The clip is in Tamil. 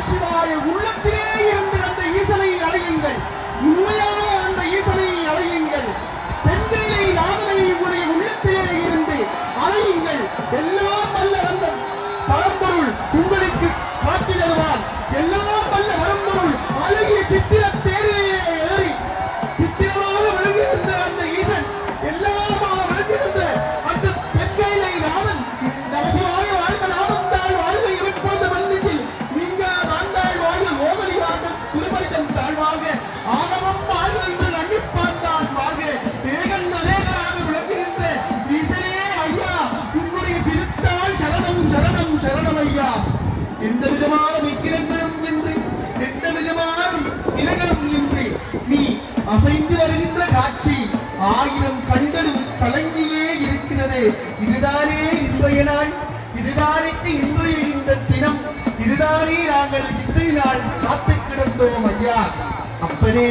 நமசிவாய உள்ளத்திலே இருந்து அந்த ஈசனை அடையுங்கள். உண்மையான அந்த ஈசனை அடையுங்கள். பெண்களை நாதனை உடைய உள்ளத்திலே இருந்து அடையுங்கள். எல்லாம் வல்ல அந்த பரம்பொருள் உங்களுக்கு காட்சி தருவார். எல்லாம் வல்ல பரம்பொருள் அழகிய சித்திர எந்த விதமான விக்கிரங்களும் இன்றி எந்த விதமான இனங்களும் இன்றி நீ அசைந்து வருகின்ற காட்சி ஆயிரம் கண்களும் கலங்கியே இருக்கிறது. இதுதானே இன்றைய நாள் இதுதானே இன்றைய இந்த தினம் இதுதானே நாங்கள் இத்தனை நாள் காத்து கிடந்தோம் ஐயா. அப்பனே